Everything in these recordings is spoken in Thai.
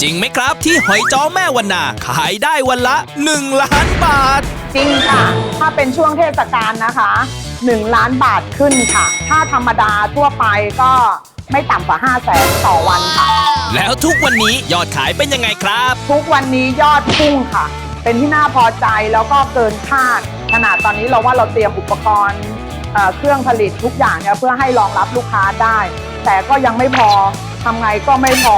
จริงไหมครับที่หอยจ้อแม่วันนาขายได้วันละ 1 ล้านบาท จริงค่ะ ถ้าเป็นช่วงเทศกาลนะคะ 1 ล้านบาทขึ้นค่ะ ถ้าธรรมดาทั่วไปก็ไม่ต่ำกว่า 5 0 0แสนต่อวันค่ะ แล้วทุกวันนี้ยอดขายเป็นยังไงครับ ทุกวันนี้ยอดพุ่งค่ะ เป็นที่น่าพอใจแล้วก็เกินคาด ขนาดตอนนี้เราว่าเราเตรียมอุปกรณ์เอ่อเครื่องผลิตทุกอย่างเนี่ยเพื่อให้รองรับลูกค้าได้ แต่ก็ยังไม่พอทำไงก็ไม่พอ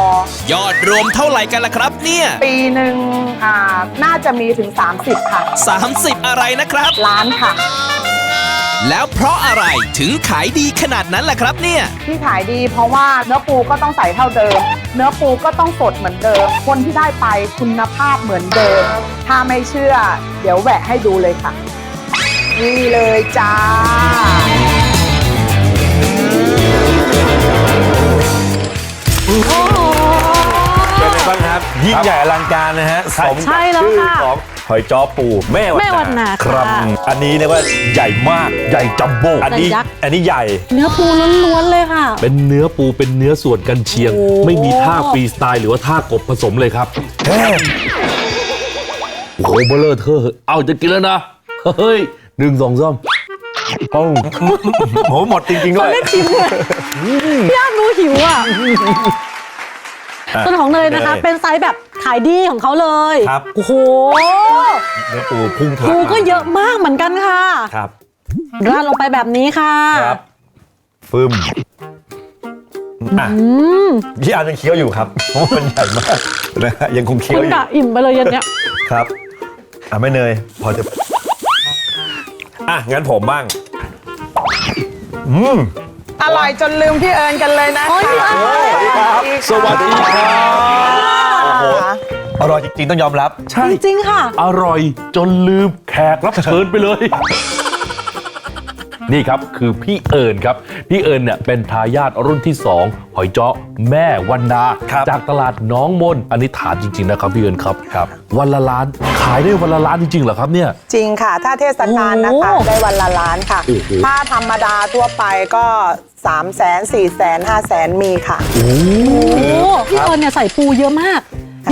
ยอดรวมเท่าไหร่กันล่ะครับ เนี่ย ปีหนึ่งอ่าน่าจะมีถึง 30 ค่ะ 30 อะไรนะครับ ล้านค่ะ แล้วเพราะอะไรถึงขายดีขนาดนั้นล่ะครับเนี่ย ที่ขายดีเพราะว่าเนื้อปูก็ต้องใส่เท่าเดิม เนื้อปูก็ต้องสดเหมือนเดิม คนที่ได้ไปคุณภาพเหมือนเดิม ถ้าไม่เชื่อ เดี๋ยวแหวะให้ดูเลยค่ะ นี่เลยจ้า เป็นไงบ้างครับ ยิ่งใหญ่อลังการนะฮะสมกับใช่แล้วชื่อค่ะของหอยจ้อปูแม่วันแม่วันนาครับค่ะอันนี้เรียกว่าใหญ่มากใหญ่จัมโบ้อันนี้ ใหญ่ยักษ์ อันนี้ใหญ่ เนื้อปูล้วนๆเลยค่ะ เป็นเนื้อปูเป็นเนื้อส่วนกันเชียง โอ้ ไม่มีท่าฟรีสไตล์หรือว่าท่ากบผสมเลยครับโอ้โหเบลเลอร์เธอเอาจะกินแล้วนะ เฮ้ยหนึ่งสองสาม เอ้าโหหมดจริงๆด้วยเล่นชิมเลยพี่อ้ามดูหิวอะอะส่วนของเนยนะคะเนยเป็นไซส์แบบขายดีของเขาเลยครับโอ้โหเนื้อปูพุ่งทะลัปูกก็มาเยอะมากเหมือนกันค่ะครับราดลงไปแบบนี้ค่ะครับฟึมอะอืมพี่อาร์ยังเคี้ยวอยู่ครับเพราะว่ามันใหญ่มากนะฮะยังคงเคี้ยคุวณอยู่กะอิ่มไปเลยยันเนี้ยครับอะไม่เนยพอจะอะงั้นผมบ้าง อืมอร่อยจนลืมพี่เอิญกันเลยนะโอ้ยพี่คะเอิญสวัสดีครับโอ้โหอร่อยจริงๆต้องยอมรับ ใช่ จริงๆค่ะ อร่อยจนลืมแขกรับเชิญไปเลย นี่ครับคือพี่เอิญครับพี่เอิญเนี่ยเป็นทายาทรุ่นที่สองหอยเจาะแม่วันนาครับจากตลาดน้องมนอันนี้ถามจริง ๆ นะครับพี่เอิญครับครับ วันละล้านขายได้วันละล้านจริงๆเหรอครับเนี่ย จริงค่ะ ถ้าเทศกาลนะคะโอ้ได้วันละล้านค่ะ โอ้โห ถ้าธรรมดาทั่วไปก็3 0 0 0 0 0 4 0 0 0 0 5 0 0 0 0 มีค่ะ โอ้พี่เอิญเนี่ยใส่ปูเยอะมาก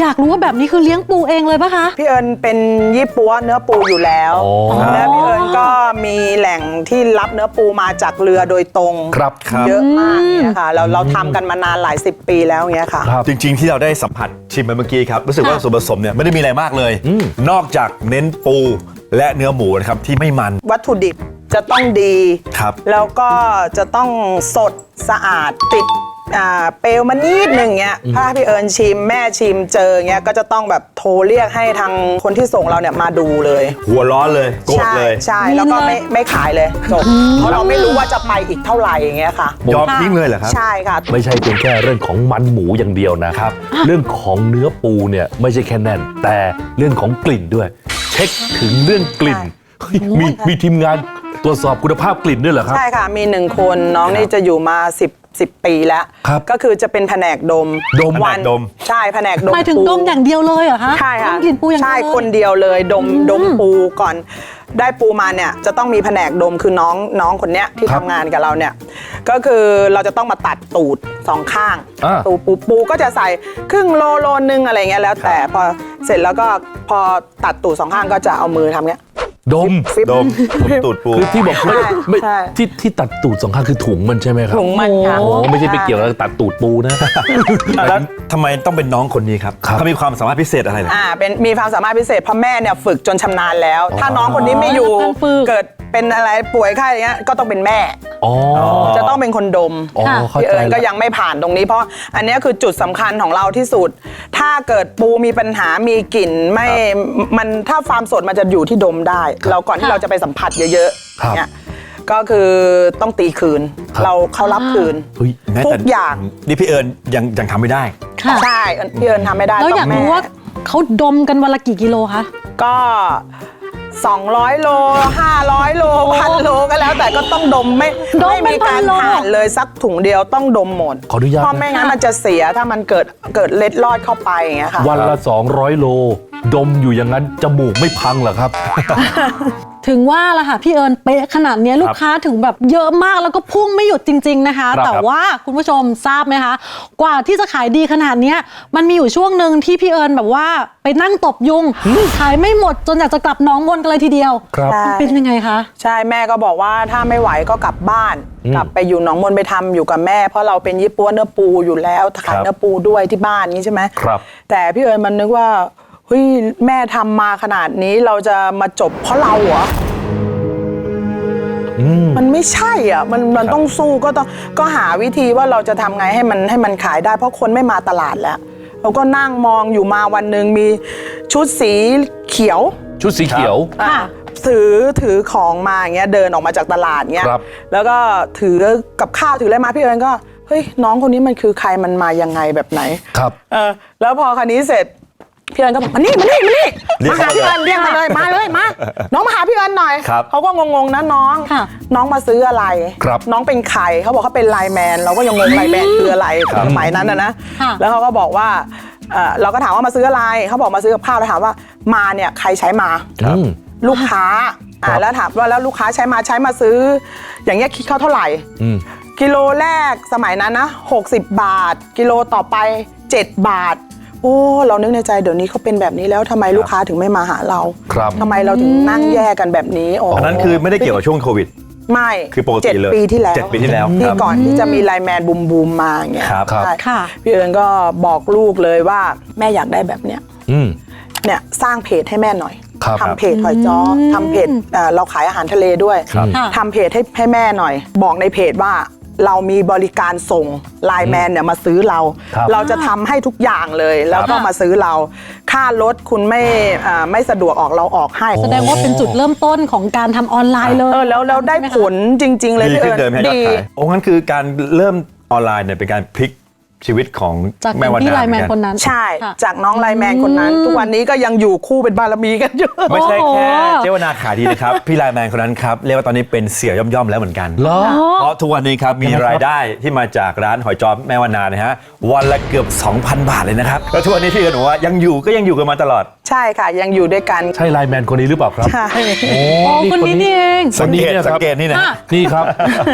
อยากรู้ว่าแบบนี้คือเลี้ยงปูเองเลยปะคะ พี่เอิญเป็นยี่ปัวเนื้อปูอยู่แล้วอ๋อ และพี่เอิญก็มีแหล่งที่รับเนื้อปูมาจากเรือโดยตรงครับครับ เยอะมากเนี่ยค่ะเราเราทำกันมานานหลายสิบปีแล้วเงี้ยค่ะ ครับ จริง ๆ ที่เราได้สัมผัสชิมไปเมื่อกี้ครับรู้สึกว่าค่ะส่วนผสมเนี่ยไม่ได้มีอะไรมากเลยอืมนอกจากเน้นปูและเนื้อหมูนะครับที่ไม่มัน วัตถุดิบจะต้องดี ครับ แล้วก็จะต้องสดสะอาดติด อ่าเปลวมานิดหนึ่งเงี้ยถ้าพี่เอิญชิมแม่ชิมเจอเงี้ยก็จะต้องแบบโทรเรียกให้ทางคนที่ส่งเราเนี่ยมาดูเลยหัวร้อนเลยโกรธใช่เลย ใช่นี่แล้วก็เลยไม่ไม่ขายเลยจบเพราะเราไม่รู้ว่าจะไปอีกเท่าไหร่อย่างเงี้ยค่ะ ยอมทิ้งเลยเหรอครับ ใช่ค่ะ ไม่ใช่เพียงแค่เรื่องของมันหมูอย่างเดียวนะครับ เรื่องของเนื้อปูเนี่ยไม่ใช่แค่แน่น แต่เรื่องของกลิ่นด้วย เช็คถึงเรื่องกลิ่นใช่เฮ้ยมีมีทีมงานตรวจสอบคุณภาพกลิ่นด้วยเหรอครับ ใช่ค่ะ มีหนึ่งคนน้องนี่จะอยู่มา 10 10 ปีแล้ว ครับก็คือจะเป็นแผนกดมดมวันแผนกดม ใช่แผนกดมหมายถึงปู ดมอย่างเดียวเลยเหรอคะใช่ค่ะดมกลิ่นปูอย่างเดียวใช่เลย คนเดียวเลยดมดมปูก่อน ได้ปูมาเนี่ยจะต้องมีแผนกดมคือน้องน้องคนเนี้ยที่ครัทำบงานกับเราเนี่ยก็คือเราจะต้องมาตัดตูดสองข้างอ่า ตูปูปูก็จะใส่ครึ่งโลโลนึงอะไรเงี้ยแล้วแต่พอเสร็จแล้วก็พอตัดตูดสองข้างก็จะเอามือทำเงี้ย ดม ฟิป ดมดมตูดปู คือที่บอกไม่ใช่ไม่ใช่ ที่ที่ตัดตูดสองข้างคือถุงมันใช่ไหมครับถุงมันค่ะโอ้ไม่ใช่ไปเกี่ยวกับตัดตูดปูนะอะแล้วทำไมต้องเป็นน้องคนนี้ครับครับ เขามีความสามารถพิเศษอะไรเหรอ อ่าเป็นมีความสามารถพิเศษเพราะแม่เนี่ยฝึกจนชำนาญแล้ว ถ้าน้องคนนี้ไม่อยู่การฝึกเกิด เป็นอะไรป่วยไข้อะไรเงี้ยก็ต้องเป็นแม่ อ๋อจะต้องเป็นคนดมอ๋อเข้าพี่ใจเอิญก็แล้วยังไม่ผ่านตรงนี้ เพราะอันเนี้ยคือจุดสำคัญของเราที่สุด ถ้าเกิดปูมีปัญหามีกลิ่นไม่มันถ้าฟาร์มสดมันจะอยู่ที่ดมได้ เราก่อนที่เราจะไปสัมผัสเยอะครับๆเนี่ยก็คือต้องตีคืน ครับ เราเขารับคืน เฮ้ยแม้ทุแต่กอย่าง นี่พี่เอิญยังยังทำไม่ได้ ค่ะใช่พี่เอิญทำไม่ได้แล้วอยากต้งรู้แม่ว่าเขาดมกันวันละกี่กิโลคะ ก็ 200 โล 500 โลพันโลก็แล้วแต่ก็ต้องดมไม่ดมไม่เป็นมีพัการนโล ผ่านเลยสักถุงเดียวต้องดมหมดขออนุญาตเพราะไม่งั้นนะมันจะเสียถ้ามันเกิดเกิดเล็ดลอดเข้าไปอย่างเงี้ยค่ะ วันละ 200 โล ดมอยู่อย่างนั้น จมูกไม่พังเหรอครับ ถึงว่าละค่ะพี่เอิญเป๊ะขนาดเนี้ยลูกค้าถึงแบบเยอะมากแล้วก็พุ่งไม่หยุดจริง ๆนะคะ ครับแต่ว่าคุณผู้ชมทราบไหมคะ กว่าที่จะขายดีขนาดเนี้ยมันมีอยู่ช่วงหนึ่งที่พี่เอิญแบบว่าไปนั่งตบยุงขายไม่หมดจนอยากจะกลับหน้องมนต์กันเลยทีเดียวครับใช่มันเป็นยังไงคะ ใช่แม่ก็บอกว่าถ้าไม่ไหวก็กลับบ้าน อืมกลับไปอยู่หนองมนไปทำอยู่กับแม่ เพราะเราเป็นยี่ปัวเนื้อปูอยู่แล้วขายครับเนื้อปูด้วยที่บ้านนี้ใช่ไหมครับ แต่พี่เอิญมันนึกว่า เฮ้ยแม่ทำมาขนาดนี้เราจะมาจบเพราะเราเหรอ อืม มันไม่ใช่อะ มันมันต้องสู้ก็ต้องก็หาวิธีว่าเราจะทำไงให้มันให้มันขายได้เพราะคนไม่มาตลาดแล้วเราก็นั่งมองอยู่มาวันหนึ่งมีชุดสีเขียวชุดสีเขียว อะถือถือของมาอย่างเงี้ยเดินออกมาจากตลาดเงี้ยครับ แล้วก็ถือกับข้าวถืออะไรมาพี่เอิญก็เฮ้ยน้องคนนี้มันคือใครมันมายังไงแบบไหน ครับ เออแล้วพอคันนี้เสร็จ พี่เอิญก็บอกมานี่มานี่มานี่เรียกมาหาเข้าพี่เอิญเรียกมาเลยมาเลยมาน้องมาหาพี่เอิญหน่อยครับเขาก็งงๆนะน้องค่ะ น้องมาซื้ออะไร ครับน้องเป็นใครเขาบอกเขาเป็นไลน์แมนเราก็ยังงงไลน์แมนคืออะไรสมัยนั้นนะนะค่ะ แล้วเขาก็บอกว่าเอ่อเราก็ถามว่ามาซื้ออะไรเขาบอกมาซื้อกับข้าวแล้วถามว่ามาเนี่ยใครใช้มาอืม ลูกค้าอ่าครับ แล้วถามว่าแล้วลูกค้าใช้มาใช้มาซื้อ อย่างเงี้ยคิดเขาเท่าไหร่ อืม กิโลแรกสมัยนั้นนะ60 บาท กิโลต่อไป 7 บาท โอ้เรานึกในใจเดี๋ยวนี้เขาเป็นแบบนี้แล้วทำไมลูกค้าถึงไม่มาหาเราครับ ทำไมเราถึงนั่งแยกกันแบบนี้โอันนั้นคือไม่ได้เกี่ยวกับช่วงโควิด ไม่คือปกติเจ็ดเลยปีที่แล้วเจ็ดปีที่แล้วที่ครับก่อนที่จะมีไลน์แมนบูมบูมมาอย่างเงี้ยครับครับ ใช่ค่ะ พี่เอิญก็บอกลูกเลยว่าแม่อยากได้แบบเนี้ย อืม เนี่ยสร้างเพจให้แม่หน่อยครับทำเพจหอยจ้อทำเพจเอ่อเราขายอาหารทะเลด้วยครับ ค่ะ ทำเพจให้ให้แม่หน่อย บอกในเพจว่า เรามีบริการส่งไลน์แมนเนี่ยมาซื้อเรา ครับเราจะทำให้ทุกอย่างเลย แล้วก็มาซื้อเรา ค่ารถคุณไม่อ่าไม่สะดวกออกเราออกให้แสดงว่าเป็นจุดเริ่มต้นของการทำออนไลน์เลยเออแล้วแล้วได้ใช่หมคะผลจริง ๆ เลยดีพี่ขึ้เอินญเดิมให้ยอดดีขายโอ้งั้นคือการเริ่มออนไลน์เนี่ยเป็นการพลิก ชีวิตของจากแม่วันที่นาไลน์แมนเหคอนกันั้นใช่ ค่ะ จากน้องไลน์แมนคนนั้น ทุกวันนี้ก็ยังอยู่คู่เป็นบารมีกันอยู่ ไม่ใช่โอ้โหแค่เจ้าวนาขายดีนะครับ พี่ไลน์แมนคนนั้นครับ เรียกว่าตอนนี้เป็นเสี่ยย่อมๆแล้วเหมือนกัน เหรอ เพราะทุกวันนี้ครับมีรายได้ที่มาจากร้านหอยจอมแม่วันนานะฮะวันละเกือบ 2,000 บาทเลยนะครับแล้วทุกวันนี้พี่เอิญบอกว่ายังอยู่ก็ยังอยู่กันมาตลอด ใช่ค่ะ ยังอยู่ด้วยกันใช่ไลน์แมนคนนี้หรือเปล่าครับ ใช่ โอ้อ๋อคนนี้นี่เองคนนี้เนี่ยสัคงรับเกตนี่นะค่ะนี่ครับ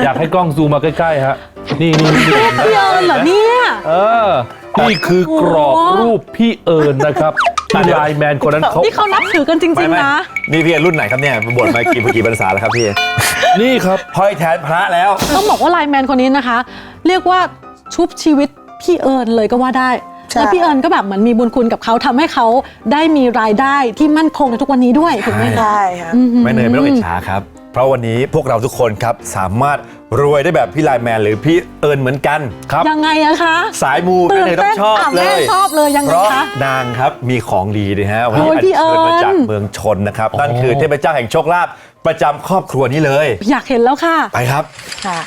อยากให้กล้องซูมมาใกล้ๆฮะ นี่นี่นี่พี่เอิญเหรอเนี่ยเออ นี่คือกรอบรูปพี่เอิญนะครับที่ไลน์แมนคนนั้นเขา นี่เขานับถือกันจไม่ริงไม่ๆนะ นี่พี่เอิญรุ่นไหนครับเนี่ยบวชมากี่กี่พรรษาแล้วครับพี่ นี่ครับห้อยแทนพระแล้ว ต้องบอกว่าไลน์แมนคนนี้นะคะ เรียกว่าชุบชีวิตพี่เอิญเลยก็ว่าได้ใช่แล้วพี่เอิญก็แบบเหมือนมีบุญคุณกับเขาทำให้เขาได้มีรายได้ที่มั่นคงในทุกวันนี้ด้วยถูกไหมคะใช่ค่ะไม่เนยไม่ต้องอิจฉาครับ เพราะวันนี้พวกเราทุกคนครับสามารถรวยได้แบบพี่ไลน์แมนหรือพี่เอิญเหมือนกันครับ ยังไงอะคะสายมูแม่ตื่นเนยต้อเต้นงชอบอะเลแม่ย ชอบเลยยังเพไงราะคะ นางครับมีของดีนะฮะวันนี้โอ้ยอัญพี่เอิเชิญญ มาจากเมืองชนนะครับนั่นคือเทพเจ้าแห่งโชคลาภประจำครอบครัวนี้เลย อยากเห็นแล้วค่ะ ไปครับ ค่ะ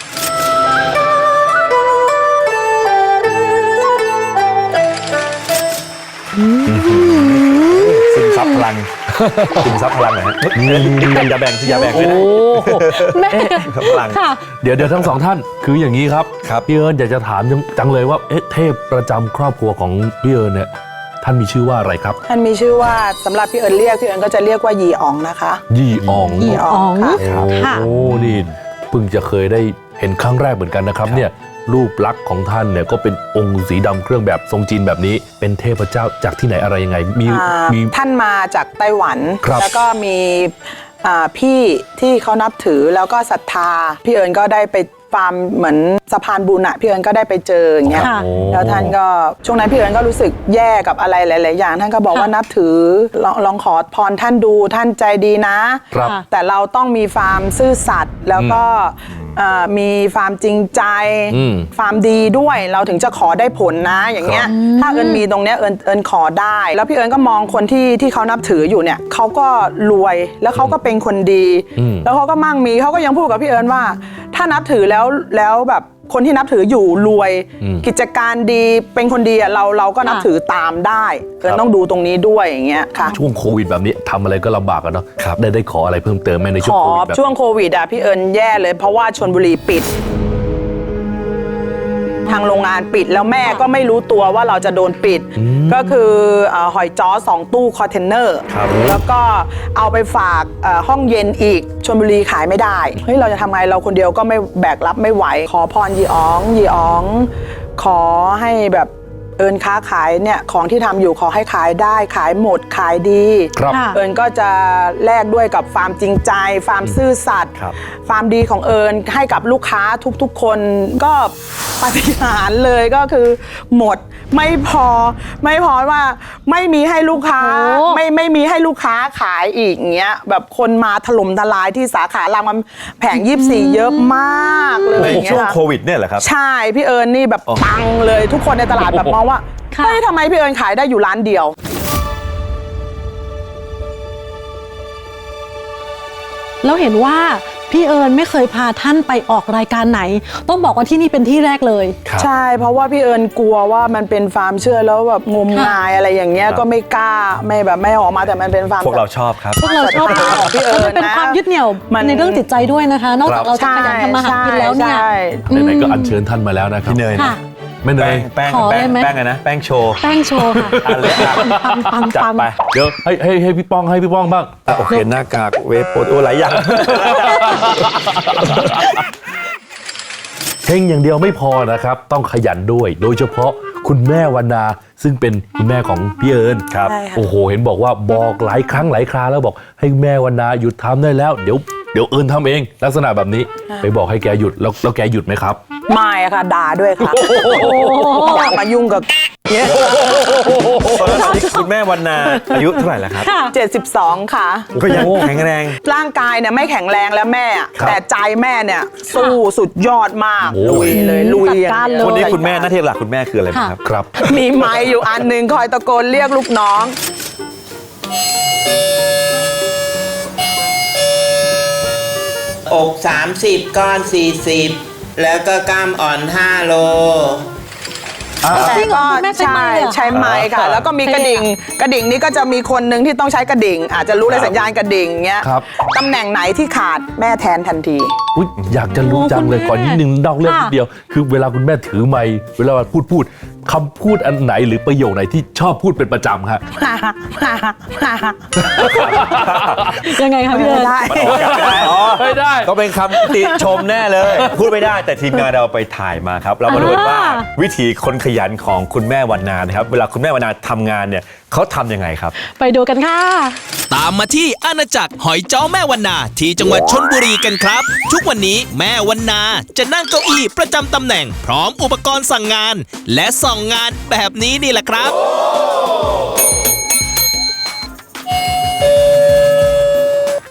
ซึมซับพลังซึมซับพลังหน่อยฮะอย่าแบ่งอย่าแบ่งเลยโอ้นะ แม่ซับพลัง ค่ะ เดี๋ยวเดี๋ยวทั้งสองท่านคืออย่างนี้ครับครับ พี่เอิญอยากจะถามจังจังเลยว่าเอ๊ะเทพประจำครอบครัวของพี่เอิญเนี่ยท่านมีชื่อว่าอะไรครับ ท่านมีชื่อว่าสำหรับพี่เอิญเรียกพี่เอิญก็จะเรียกว่ายีอองนะคะยี่อองยี่อองค่ะครับค่ะโอ้นี่เพิ่งจะเคยได้เห็นครั้งแรกเหมือนกันนะครับเนี่ย รูปลักษณ์ของท่านเนี่ยก็เป็นองค์สีดำเครื่องแบบทรงจีนแบบนี้ เป็นเทพเจ้าจากที่ไหนอะไรยังไงมีอ่ามีท่านมาจากไต้หวันครับแล้วก็มีอ่าพี่ที่เขานับถือแล้วก็ศรัทธาพี่เอิญก็ได้ไป ฟาร์มเหมือนสะพานบุญอะพี่เอิญก็ได้ไปเจออย่างเงี้ยค่ะ แล้วท่านก็ช่วงนั้นพี่เอิญก็รู้สึกแย่กับอะไรหลาย ๆ อย่าง ท่านก็บอกว่าค่ะนับถือลองลองขอพรท่านดูท่านใจดีนะ ครับ ค่ะ แต่เราต้องมีฟาร์มซื่อสัตย์แล้วก็เอ่อมีฟาร์มจริงใจอืมฟาร์มดีด้วยเราถึงจะขอได้ผลนะอย่างเงี้ยถ้าเอิญมีตรงเนี้ยเอิญเอิญขอได้ แล้วพี่เอิญก็มองคนที่ที่เขานับถืออยู่เนี่ยเขาก็รวยแล้วเขาก็เป็นคนดี อืม แล้วเขาก็มั่งมีเขาก็ยังพูดกับพี่เอิญว่า ถ้านับถือแล้วแล้วแบบคนที่นับถืออยู่รวยกิจการดีเป็นคนดีอะเราเราก็นับค่ะถือตามได้เอิญต้องดูตรงนี้ด้วยอย่างเงี้ยค่ะ ช่วงโควิดแบบนี้ทำอะไรก็ลำบากอะเนาะได้ได้ขออะไรเพิ่มเติมไหมในขช่วงอโควิดแบบช่วงโควิดอะพี่เอิญแย่เลยเพราะว่าชนบุรีปิด ทางโรงงานปิด แล้วแม่ก็ไม่รู้ตัวว่าเราจะโดนปิด ก็คือเอ่อหอยจ้อสองตู้คอนเทนเนอร์ครับ แล้วก็เอาไปฝากเอ่อห้องเย็นอีกชลบุรีขายไม่ได้เฮ้ยเราจะทำไงเราคนเดียวก็ไม่แบกรับไม่ไหว ขอพรยีอ๋องยีอ๋อง ขอให้แบบ เอิญค้าขายเนี่ยของที่ทำอยู่ขอให้ขายได้ขายหมดขายดี ครับค่ะเอิญก็จะแลกด้วยกับความจริงใจความซื่อสัตย์ครับความดีของเอิญให้กับลูกค้าทุกๆ คนก็ปาฏิหารย์เลยก็คือ หมดไม่พอ ไม่พอว่าไม่มีให้ลูกค้าโอ้ไม่ไม่มีให้ลูกค้าขายอีกเงี้ยแบบคนมาถล่มทลายที่สาขารามคำแผงยี่สี่เยอะมากเลยในอย่างเงี้ช่วงยโควิดเนี่ยเหรอครับ ใช่ พี่เอิญนี่แบบอ๋อปังเลยทุกคนในตลาดแบบมองว่าค่ะ เฮ้ยทำไมพี่เอิญขายได้อยู่ร้านเดียว แล้วเห็นว่าพี่เอิญไม่เคยพาท่านไปออกรายการไหน ต้องบอกว่าที่นี่เป็นที่แรกเลย ครับ ใช่ เพราะว่าพี่เอิญกลัวว่ามันเป็นฟาร์มเชื่อแล้วแบบงมค่ะงายอะไรอย่างเงี้ยครับ ก็ไม่กล้าไม่แบบไม่ออกมาแต่มันเป็นฟาร์ม พวกเราชอบครับ พวกเราชอบศรัทธาของพี่เอิญมันเป็นนะความยึดเหนี่ยวมันในเรื่องจิตใจด้วยนะคะ นอกจากเราจะขยันทำมาหากินแล้วเนี่ย ใช่ ไหนๆก็อัญเชิญท่านมาแล้วนะครับพี่เนยนะค่ะ แม่เนแป้ยงแป้งขอแป้งได้ไหม แป้งไงนะแป้งโชว์ แป้งโชว์ค่ะอันเล็กครับปังปังจัดปัง ไปเดี๋ยวให้ให้ให้พี่ป้องให้พี่ป้องบ้างโอเคหน้ากากเวฟโปรโอหลายอย่าง เฮงอย่างเดียวไม่พอนะครับ ต้องขยันด้วย โดยเฉพาะคุณแม่วันนาซึ่งเป็นคุณแม่ของพี่เอิญครับใช่ค่ะโอ้โห เห็นบอกว่าบอกหลายครั้งหลายคราแล้วบอกให้แม่วันนาหยุดทำได้แล้ว เดี๋ยวเดี๋ยวเอิญทำเอง ลักษณะแบบนี้ไปบอกให้แกหยุดแล้วแล้วแกหยุดไหมครับ ไม่อะค่ะด่าด้วยค่ะอย่ามายุ่งกับเนี่ยตอนนี้ คุณแม่วันนาอายุเท่าไหร่แล้วครับค่ะ72 ค่ะ ก็ยังแข็งแรง ร่างกายเนี่ยไม่แข็งแรงแล้วแม่อะครับ แต่ใจแม่เนี่ย สู้สุดยอดมากโอ้ลุยเลยลุยอย่างจัดการเลเดียววันนี้คุณแม่หน้าที่หลักคุณแม่คืออะไรบ้างครับ ครับ มีไม้อยู่อันหนึ่งคอยตะโกนเรียกลูกน้อง อก 30 ก้อน 40 แล้วก็กล้ามอ่อน 5 โล จริงเหรอคุณแม่ใช้ไม้ใช่เหรอ ใช้ไม้ค่ะ แล้วก็มีกระดิ่งกระดิ่งนี้ก็จะมีคนหนึ่งที่ต้องใช้กระดิ่ง อาจจะรู้เลยสัญญาณกระดิ่งเงี้ยครับ ตำแหน่งไหนที่ขาดแม่แทนทันที อุ๊ยอยากจะรู้จังเลยโอ้คุณแม่ก่อนนิดนึงนอกเรื่องค่ะนิดเดียว คือเวลาคุณแม่ถือไมค์เวลาพูดพูด คำพูดอันไหนหรือประโยคไหนที่ชอบพูดเป็นประจำฮะยังไงคะพี่เอิญได้ไม่ได้ก็เป็นคำติชมแน่เลย พูดไม่ได้แต่ทีมงานเราไปถ่ายมาครับ เรามาดูกันว่าอ่าวิธีคนขยันของคุณแม่วันนานะครับ เวลาคุณแม่วันนาทำงานเนี่ย เขาทำยังไงครับ ไปดูกันค่ะ ตามมาที่อาณาจักรหอยจ้อแม่วันนาที่จังหวัดชนบุรีกันครับ ทุกวันนี้แม่วันนาจะนั่งเก้าอี้ประจำตำแหน่ง พร้อมอุปกรณ์สั่งงาน และส่องงานแบบนี้นี่แหละครับ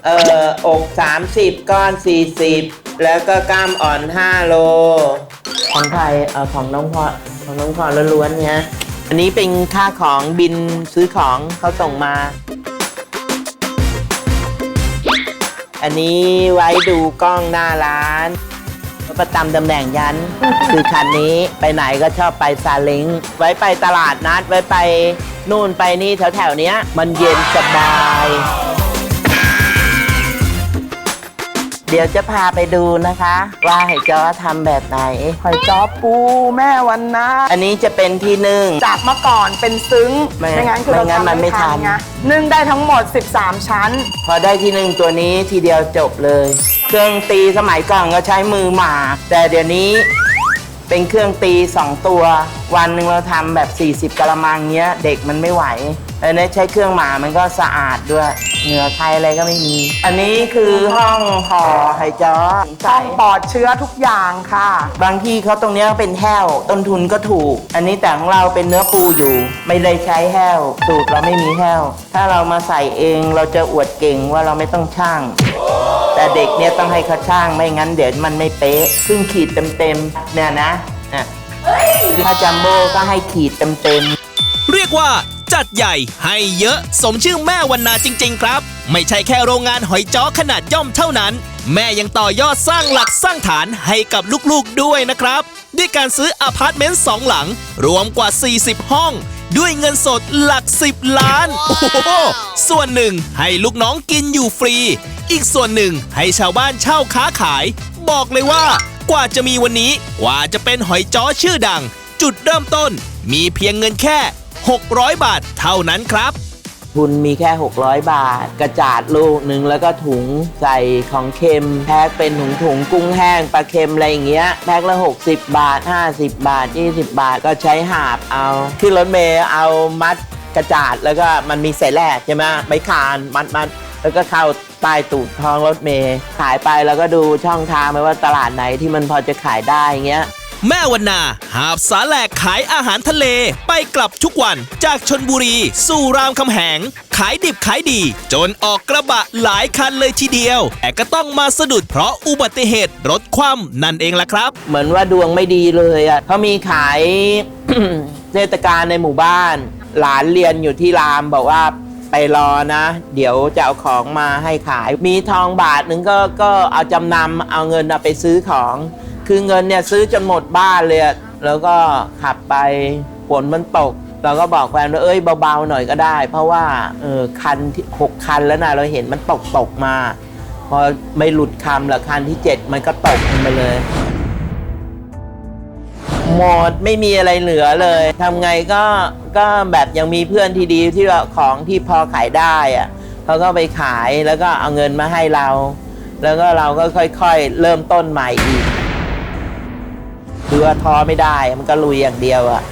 เอ่ออก30 ก้อน 40 แล้วก็กล้ามอ่อน 5 โล ของใครเอ่อของน้องพอของน้องพอล้วนๆเนี้ย อันนี้เป็นค่าของบินซื้อของเขาส่งมา อันนี้ไว้ดูกล้องหน้าร้านประจำตำแหน่งยัน คือคันนี้ไปไหนก็ชอบไปซาเล้งไว้ไปตลาดนัดไว้ไปนู่นไปนี่แถวๆเนี้ย มันเย็นสบาย เดี๋ยวจะพาไปดูนะคะ ว่าไหจ้อทำแบบไหนหอยจ้อปูแม่วันนะอันนี้จะเป็นที่นึ่ง จากเมื่อก่อนเป็นซึ้งไม่ไม่งั้นคือไม่เรางั้นทำมันไม่ทันไงนึ่งได้ทั้งหมด 13 ชั้น พอได้ที่หนึ่งตัวนี้ทีเดียวจบเลย เครื่องตีสมัยก่อนก็ใช้มือหมาก แต่เดี๋ยวนี้เป็นเครื่องตี2ตัว วันหนึ่งเราทำแบบ 40กะละมังเนี้ย เด็กมันไม่ไหว อันนี้ใช้เครื่องหมามันก็สะอาดด้วย เหงื่อใครอะไรก็ไม่มี อันนี้คือห้องห่อไห่จ้อต้องปลอดเชื้อทุกอย่างค่ะ บางที่เขาตรงเนี้ยเป็นแห้ว ต้นทุนก็ถูก อันนี้แต่ของเราเป็นเนื้อปูอยู่ ไม่ได้ใช้แห้ว สูตรเราไม่มีแห้ว ถ้าเรามาใส่เองเราจะอวดเก่งว่าเราไม่ต้องช่าง แต่เด็กเนี่ยต้องให้เขาช่างไม่งั้นเดี๋ยวมันไม่เป๊ะครึ่งขีดเต็มๆเนี่ยนะนะถ้าจัมโบ้ก็ให้ขีดเต็มๆ เรียกว่า จัดใหญ่ให้เยอะสมชื่อแม่วันนาจริง ๆ ครับ ไม่ใช่แค่โรงงานหอยจ้อขนาดย่อมเท่านั้น แม่ยังต่อยอดสร้างหลักสร้างฐานให้กับลูกๆด้วยนะครับ ด้วยการซื้ออพาร์ตเมนต์สองหลัง รวมกว่า 40 ห้อง ด้วยเงินสดหลัก 10 ล้าน โอ้โหส่วนหนึ่งให้ลูกน้องกินอยู่ฟรี อีกส่วนหนึ่งให้ชาวบ้านเช่าค้าขาย บอกเลยว่ากว่าจะมีวันนี้กว่าจะเป็นหอยจ้อชื่อดัง จุดเริ่มต้นมีเพียงเงินแค่ 600 บาทเท่านั้นครับ ทุนมีแค่ 600 บาท กระจาดลูกหนึ่งแล้วก็ถุงใส่ของเค็มแพ็คเป็นถุงถุงๆกุ้งแห้งปลาเค็มอะไรอย่างเงี้ยแพ็คละ 60 บาท 50 บาท 20 บาทก็ใช้หาบเอาขึ้นรถเมย์เอามัดกระจาดแล้วก็มันมีเศษแร่ใช่ไหมใบคานมัดมัดแล้วก็เข้าใต้ตูดท้องรถเมย์ขายไปแล้วก็ดูช่องทางไหมว่าตลาดไหนที่มันพอจะขายได้อย่างเงี้ย แม่วันนาหาบสาแหลกขายอาหารทะเลไปกลับทุกวันจากชนบุรีสู่รามคำแหง ขายดิบขายดี จนออกกระบะหลายคันเลยทีเดียว แต่ก็ต้องมาสะดุดเพราะอุบัติเหตุรถคว่ำนั่นเองล่ะครับ เหมือนว่าดวงไม่ดีเลยอะเขามีขาย เทศกาลในหมู่บ้าน หลานเรียนอยู่ที่รามบอกว่าไปรอนะ เดี๋ยวจะเอาของมาให้ขาย มีทองบาทหนึ่งก็ก็เอาจำนำเอาเงินเอาไปซื้อของ คือเงินเนี่ยซื้อจนหมดบ้านเลยแล้วก็ขับไปฝนมันตก เราก็บอกแฟนว่าเอ้ยเบาๆหน่อยก็ได้ เพราะว่าเออคันที่หกคันแล้วนะเราเห็นมันตกตกมา พอไม่หลุดคำละคันที่เจ็ดมันก็ตกลงไปเลยหมดไม่มีอะไรเหลือเลยทำไงก็ก็แบบยังมีเพื่อนที่ดีที่เราของที่พอขายได้อะเขาก็ไปขายแล้วก็เอาเงินมาให้เรา แล้วก็เราก็ค่อยๆ เริ่มต้นใหม่อีก คือว่าท้อไม่ได้มันก็ลุยอย่างเดียวอะ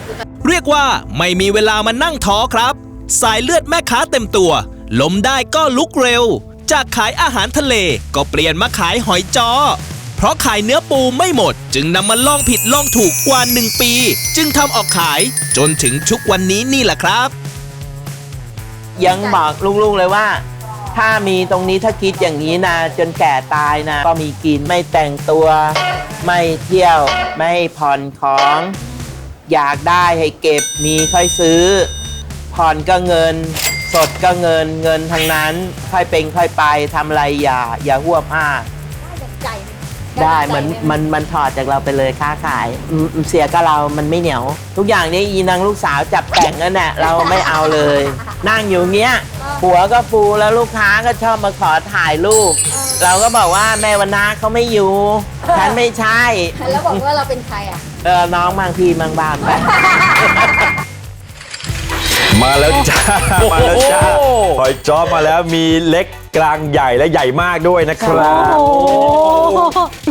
เรียกว่าไม่มีเวลามานั่งท้อครับ สายเลือดแม่ค้าเต็มตัว ล้มได้ก็ลุกเร็ว จากขายอาหารทะเลก็เปลี่ยนมาขายหอยจอเพราะขายเนื้อปูไม่หมด จึงนำมาลองผิดลองถูกกว่าหนึ่งปี จึงทำออกขายจนถึงทุกวันนี้นี่แหละครับ ยังบอกลูกๆเลยว่า ถ้ามีตรงนี้ถ้าคิดอย่างนี้นะ จนแก่ตายนะ ก็มีกินไม่แต่งตัว ไม่เที่ยว ไม่ผ่อนของ อยากได้ให้เก็บมีค่อยซื้อ ผ่อนก็เงิน สดก็เงินเงินทั้งนั้น ค่อยเป็นค่อยไปทำอะไรอย่า อย่าหัวผ้า ได้มันมันมันถอดจากเราไปเลยค้าขายอืมเสียกับเรามันไม่เหนียว ทุกอย่างนี้อีนางลูกสาวจับแต่งนั่นแหละเราไม่เอาเลย นั่งอยู่เงี้ยหัวก็ฟูแล้วลูกค้าก็ชอบมาขอถ่ายรูป เราก็บอกว่าแม่วันนาเขาไม่อยู่ฉันไม่ใช่แล้วบอกว่าเราเป็นใครอะเออน้องบางพี่บางบ้านไป มาแล้วจ้า มาแล้วจ้าโอ้โหหอยจ้อมาแล้วมีเล็ก กลางใหญ่และใหญ่มากด้วยนะครับ โอ้โห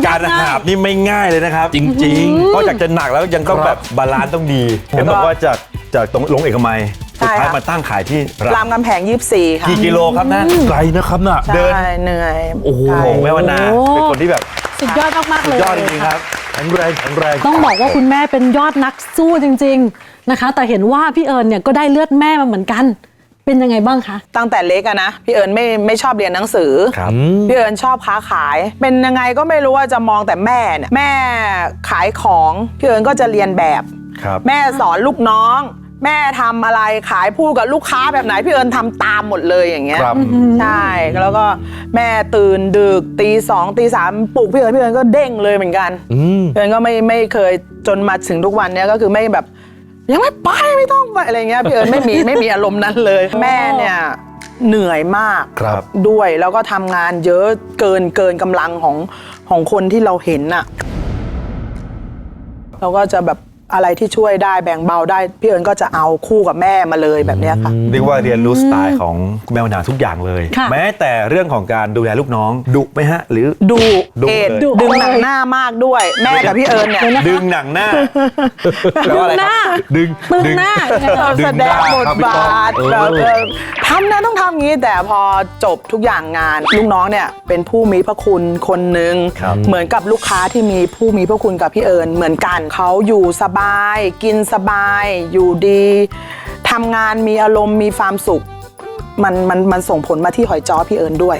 การหาบนี่ไม่ง่ายเลยนะครับ จริงนอกจากจะหนักแล้วยังต้องแบบบาลานซ์ต้องดีเห็นบอกว่าจากจากตรงลงเอกมัยใช่สุดท้ายค่ะ มาตั้งขายที่ร้ารานมกำแพง24ค่ะกี่กิโลครับนั่น ไกลนะครับน่ะ เดิน ใช่เหนื่อยโอ้โหไกลโอ้โหแม่วันนาโอ้เป็นคนที่แบบสุดยอดมากๆสุเลดยยอดจริงๆครับ แข็งแรงแข็งแรงต้องบอกว่าคุณแม่เป็นยอดนักสู้จริง ๆ นะคะ แต่เห็นว่าพี่เอิญเนี่ยก็ได้เลือดแม่มาเหมือนกัน เป็นยังไงบ้างคะ ตั้งแต่เล็กอะนะพี่เอิญไม่ไม่ชอบเรียนหนังสือ ครับ พี่เอิญชอบค้าขาย เป็นยังไงก็ไม่รู้ว่าจะมองแต่แม่เนี่ยแม่ขายของพี่เอิญก็จะเรียนแบบ ครับ แม่สอนลูกน้อง แม่ทำอะไรขายพูดกับลูกค้าแบบไหนพี่เอิญทำตามหมดเลยอย่างเงี้ย ครับ ใช่แล้วก็แม่ตื่นดึกตีสองตีสามปลุกพี่เอิญพี่เอิญก็เด้งเลยเหมือนกันอืม พี่เอิญก็ไม่ไม่เคยจนมาถึงทุกวันเนี้ยก็คือไม่แบบ ยังไม่ไปไม่ต้องไปอะไรเงี้ยพี่เอิญไม่มีไม่มีอารมณ์นั้นเลย แม่เนี่ยเหนื่อยมากครับด้วยแล้วก็ทำงานเยอะเกินเกินกำลังของของคนที่เราเห็นน่ะเราก็จะแบบ อะไรที่ช่วยได้แบ่งเบาได้ พี่เอิญก็จะเอาคู่กับแม่มาเลยแบบเนี้ยค่ะ เรียกว่าเรียนรู้สไตล์ของคุณแม่วันนาทุกอย่างเลย ค่ะแม้แต่เรื่องของการดูแลลูกน้องดุไหมฮะ หรือ ดูดุเอ็ดเลยดึงหนังหน้ามากด้วย แม่กับพี่เอิญเนี่ย ดึงหนังหน้าแปลว่าอะไรหครับน้าดึงปึ้งหน้า เราดึแสงดหน้างบทครับพี่บาทต้อมแบบเออเออทำนะต้องทำงี้แต่พอจบทุกอย่างงานลูกน้องเนี่ยเป็นผู้มีพระคุณคนหนึ่งครับ เหมือนกับลูกค้าที่มีผู้มีพระคุณกับพี่เอิญเหมือนกันเขาอยู่สบาย กินสบาย อยู่ดีทำงานมีอารมณ์มีความสุข มันมันมันส่งผลมาที่หอยจ้อพี่เอิญด้วย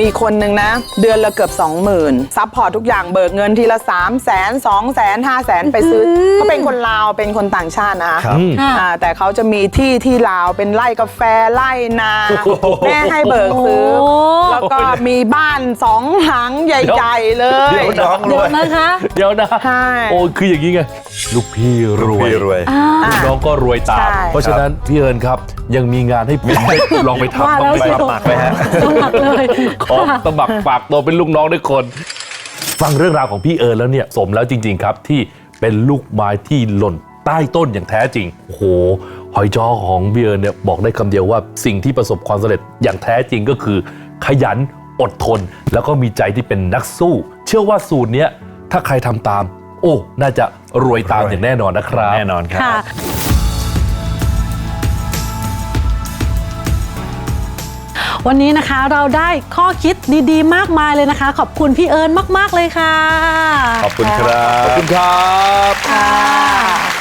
มีคนหนึ่งนะ เดือนละเกือบ 20,000ซัพพอร์ตทุกอย่างเบิกเงินทีละ 3 0 0 0 0 0 2 0 0 0 0 5 0 0 0 0 ไปซื้อเขาเป็นคนลาวเป็นคนต่างชาตินะคะครับค่ะอ่าแต่เขาจะมีที่ที่ลาวเป็นไร่กาแฟไร่นาแม่ให้เบิกซื้อโอ้แล้วก็มีบ้านสองหลังใหญ่ ๆ เลย เดี๋ยวน้องรเดี๋ยววยนะคะ เดี๋ยวนะใช่โอ้คืออย่างนี้ไง ลูกพี่รวยพี่รวยลูกน้องก็รวยตามใช่เพราะฉะนั้นพี่เอิญครับยังมีงานให้ผมได้ลองไปทำว่าบ้างแล้วไหมสิครับสมัครไหมฮะสมัครเลยขอสมัครฝากตัวเป็นลูกน้องด้วยคน ฟังเรื่องราวของพี่เอิญแล้วเนี่ยสมแล้วจริง ๆ ครับที่เป็นลูกไม้ที่หล่นใต้ต้นอย่างแท้จริงโอ้โหหอยจ้อของพี่เอิญเนี่ยบอกได้คำเดียวว่าสิ่งที่ประสบความสำเร็จอย่างแท้จริงก็คือ ขยันอดทน แล้วก็มีใจที่เป็นนักสู้ เชื่อว่าสูตรเนี้ยถ้าใครทำตาม โอ้ น่าจะ รวยตามอย่างแน่นอนนะครับแน่นอนครับค่ะวันนี้นะคะเราได้ข้อคิดดีๆ มากมายเลยนะคะ ขอบคุณพี่เอิญมากๆเลยค่ะ ขอบคุณครับ ขอบคุณครับ